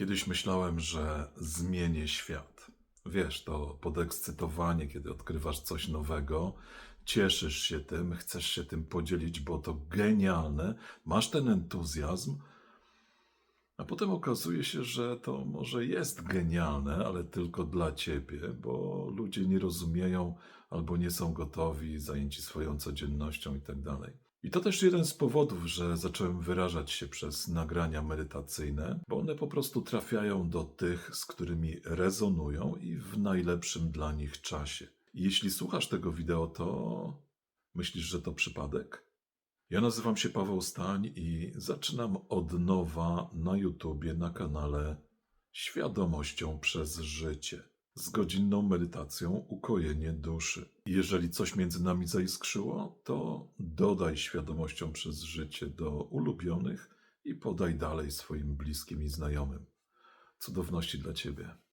Kiedyś myślałem, że zmienię świat. Wiesz, to podekscytowanie, kiedy odkrywasz coś nowego, cieszysz się tym, chcesz się tym podzielić, bo to genialne, masz ten entuzjazm, potem okazuje się, że to może jest genialne, ale tylko dla ciebie, bo ludzie nie rozumieją albo nie są gotowi, zajęci swoją codziennością i tak. I to też jeden z powodów, że zacząłem wyrażać się przez nagrania medytacyjne, bo one po prostu trafiają do tych, z którymi rezonują i w najlepszym dla nich czasie. Jeśli słuchasz tego wideo, to myślisz, że to przypadek? Ja nazywam się Paweł Stań i zaczynam od nowa na YouTubie na kanale Świadomością przez życie z godzinną medytacją ukojenie duszy. Jeżeli coś między nami zaiskrzyło, to dodaj świadomością przez życie do ulubionych i podaj dalej swoim bliskim i znajomym. Cudowności dla Ciebie.